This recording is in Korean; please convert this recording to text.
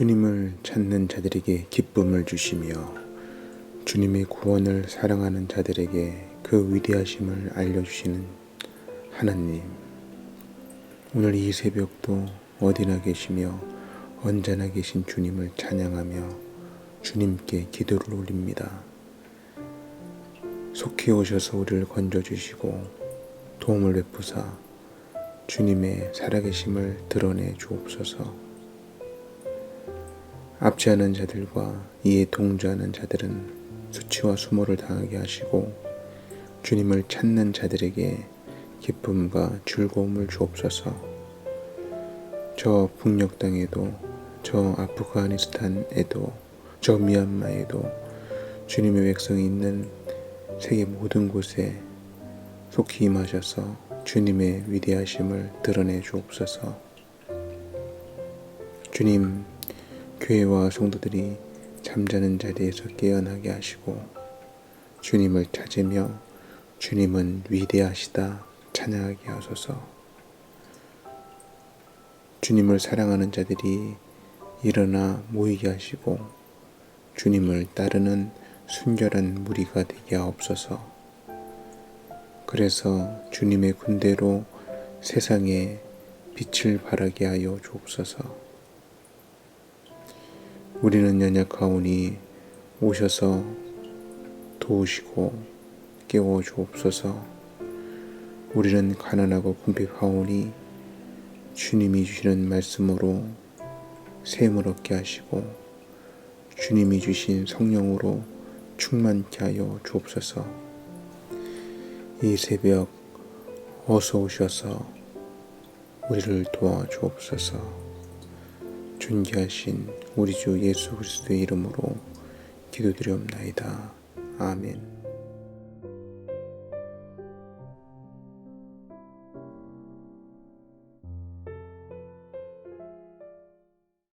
주님을 찾는 자들에게 기쁨을 주시며 주님의 구원을 사랑하는 자들에게 그 위대하심을 알려주시는 하나님. 오늘 이 새벽도 어디나 계시며 언제나 계신 주님을 찬양하며 주님께 기도를 올립니다. 속히 오셔서 우리를 건져주시고 도움을 베푸사 주님의 살아계심을 드러내 주옵소서. 않은 자들과 이에 동조하는 자들은 수치와 수모를 당하게 하시고 주님을 찾는 자들에게 기쁨과 즐거움을 주옵소서. 저 북녘 땅에도 저 아프가니스탄에도 저 미얀마에도 주님의 백성이 있는 세계 모든 곳에 속히 임하셔서 주님의 위대하심을 드러내 주옵소서. 주님 교회와 성도들이 잠자는 자리에서 깨어나게 하시고 주님을 찾으며 주님은 위대하시다 찬양하게 하소서. 주님을 사랑하는 자들이 일어나 모이게 하시고 주님을 따르는 순결한 무리가 되게 하옵소서. 그래서 주님의 군대로 세상에 빛을 발하게 하여 주옵소서. 우리는 연약하오니 오셔서 도우시고 깨워 주옵소서. 우리는 가난하고 궁핍하오니 주님이 주시는 말씀으로 샘을 얻게 하시고 주님이 주신 성령으로 충만케 하여 주옵소서. 이 새벽 어서 오셔서 우리를 도와 주옵소서. 존귀하신 우리 주 예수 그리스도의 이름으로 기도드리옵나이다. 아멘.